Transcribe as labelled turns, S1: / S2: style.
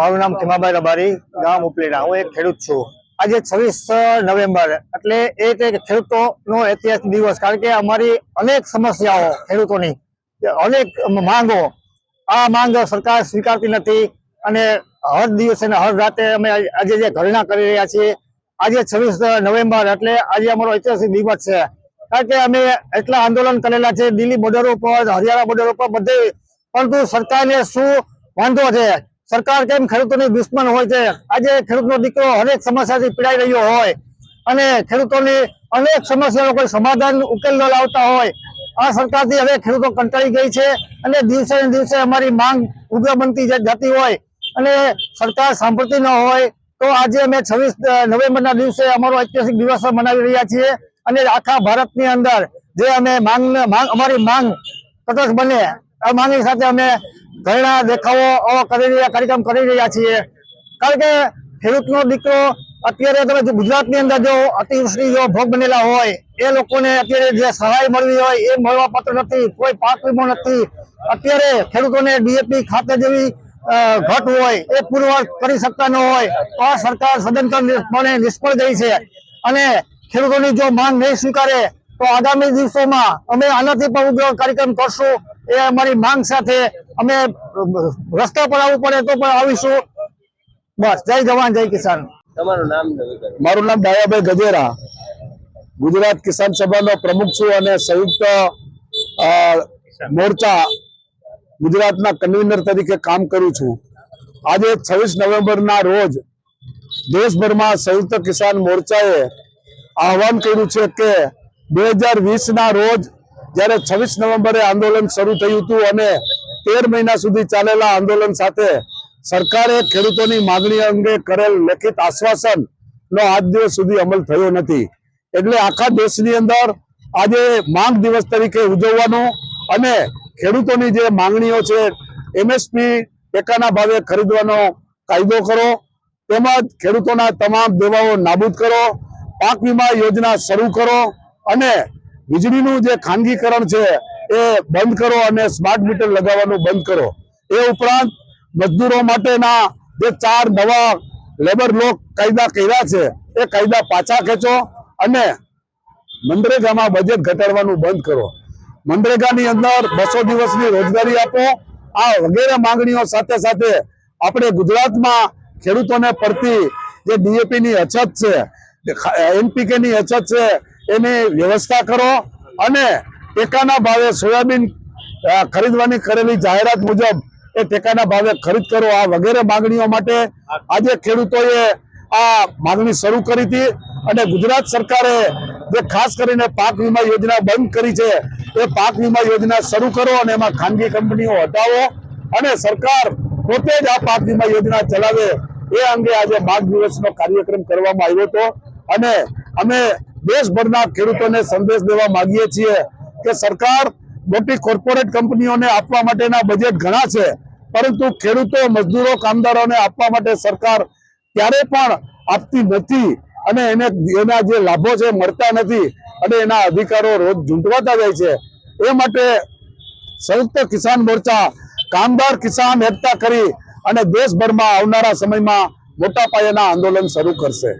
S1: મારું નામ ખીમાભાઈ રબારી, ગામ ઉપલેરા. હું એક ખેડૂત છું. આજે છવ્વીસ નવેમ્બર, એટલે એક એક ખેડૂતોનો ઐતિહાસિક દિવસ, કારણ કે અમારી અનેક સમસ્યાઓ ખેડૂતોની, અનેક માંગો. આ માંગ સરકાર સ્વીકારતી નથી અને હર દિવસે ને હર રાતે અમે આજે જે ઘરણા કરી રહ્યા છીએ, આજે છવ્વીસ નવેમ્બર, એટલે આજે અમારો ઐતિહાસિક દિવસ છે. કારણ કે અમે એટલા આંદોલન કરેલા છે, દિલ્હી બોર્ડર ઉપર, હરિયાણા બોર્ડર ઉપર બધે. પરંતુ સરકારને શું વાંધો છે? સરકાર કેમ ખેડૂતોની દુશ્મન હોય છે? આજે ખેડૂતનો દીકરો અનેક સમસ્યાથી પીડાઈ રહ્યો હોય અને ખેડૂતોની અનેક સમસ્યાનો કોઈ સમાધાન ઉકેલ ન લાવતા હોય. આ સરકારથી હવે ખેડૂતો કંટાળી ગઈ છે અને દિવસે ને દિવસે અમારી માંગ ઉગ્ર બનતી જતી હોય અને સરકાર સાંભળતી ન હોય તો આજે અમે છવ્વીસ નવેમ્બરના દિવસે અમારો ઐતિહાસિક દિવસ મનાવી રહ્યા છીએ અને આખા ભારતની અંદર જે અમે માંગ, અમારી માંગ તટસ્થ બને, આ માંગણી સાથે અમે ધરણા દેખાવો કરી રહ્યા, કાર્યક્રમ કરી રહ્યા છીએ. કારણ કે ખેડૂતનો દીકરો અત્યારે તમે ગુજરાતની અંદર જો અતિવૃષ્ટિ જો ભોગ બનેલા હોય, એ લોકોને અત્યારે જે સહાય મળવી હોય, એ મળવા પાત્ર નથી, કોઈ પાક વીમો નથી. અત્યારે ખેડૂતોને ડીએપી ખાતે જેવી ઘટ હોય, એ પુરવાર કરી શકતા ન હોય, તો આ સરકાર સદંતરપણે નિષ્ફળ ગઈ છે. અને ખેડૂતોની જો માંગ નહીં સ્વીકારે, તો આગામી દિવસોમાં અમે આનાથી પણ ઉગ્ર કાર્યક્રમ કરશું, એ અમારી માંગ સાથે અમે રસ્તા પર આવવું પડે તો પણ આવીશું. બસ જય જવાન જય કિસાન.
S2: તમારું નામ
S3: મારું નામ ડાયાભાઈ ગજેરા. ગુજરાત કિસાન સભાનો પ્રમુખ છું અને સંયુક્ત મોરચા ગુજરાતના કન્વીનર તરીકે કામ કરું છું. આજે છવ્વીસ નવેમ્બરના રોજ દેશભરમાં સંયુક્ત કિસાન મોરચાએ આહવાન કર્યું છે કે બે હજાર વીસના રોજ જ્યારે છવ્વીસ નવેમ્બરે આંદોલન શરૂ થયું હતું અને તેર મહિના સુધી ચાલેલા આંદોલન સાથે સરકારે ખેડૂતોની માગણી અંગે કરેલ લેખિત આશ્વાસન નો આજ દિવસ સુધી અમલ થયો નથી. એટલે આખા દેશની અંદર આજે માંગ દિવસ તરીકે ઉજવવાનો અને ખેડૂતોની જે માંગણીઓ છે, એમએસપી ટેકાના ભાવે ખરીદવાનો કાયદો કરો, તેમજ ખેડૂતોના તમામ દેવાઓ નાબૂદ કરો, પાક વીમા યોજના શરૂ કરો અને વીજળીનું જે ખાનગીકરણ છે એ બંધ કરો અને સ્માર્ટ મીટર લગાવવાનું બંધ કરો. એ ઉપરાંત મજદૂરો માટેના જે ચાર નવા લેબર લો કાયદા કર્યા છે, એ કાયદા પાછા ખેંચો અને મનરેગામાં બજેટ ઘટાડવાનું બંધ કરો. મનરેગાની અંદર બસો દિવસની રોજગારી આપો. આ વગેરે માંગણીઓ સાથે સાથે આપણે ગુજરાતમાં ખેડૂતોને પડતી જે ડીએપીની અછત છે એનપીકેની અછત છે, એની વ્યવસ્થા કરો અને ટેકાના ભાવે સોયાબીન ખરીદવાની કરેલી જાહેરાત મુજબ એ ટેકાના ભાવે ખરીદ કરો આ વગેરે માંગણીઓ માટે આજે ખેડૂતોએ આ માંગણી શરૂ કરી હતી અને ગુજરાત સરકારે જે ખાસ કરીને પાક વીમા યોજના બંધ કરી છે, એ પાક વીમા યોજના શરૂ કરો અને એમાં ખાનગી કંપનીઓ હટાવો અને સરકાર પોતે જ આ પાક વીમા યોજના ચલાવે એ અંગે આજે માર્ગ દિવસનો કાર્યક્રમ કરવામાં આવ્યો હતો. અને અમે દેશભરના ખેડૂતોને સંદેશ દેવા માંગીએ છીએ કે સરકાર મોટી કોર્પોરેટ કંપનીઓને આપવા માટેના બજેટ ઘણા છે, પરંતુ ખેડૂતો, મજદૂરો, કામદારોને આપવા માટે સરકાર ક્યારે પણ આપતી નથી અને એને, એના જે લાભો છે મળતા નથી અને એના અધિકારો રોજ ઝૂંટવાતા જાય છે. એ માટે સંયુક્ત કિસાન મોરચા કામદાર કિસાન એકતા કરી અને દેશભરમાં આવનારા સમયમાં મોટા પાયાના આંદોલન શરૂ કરશે.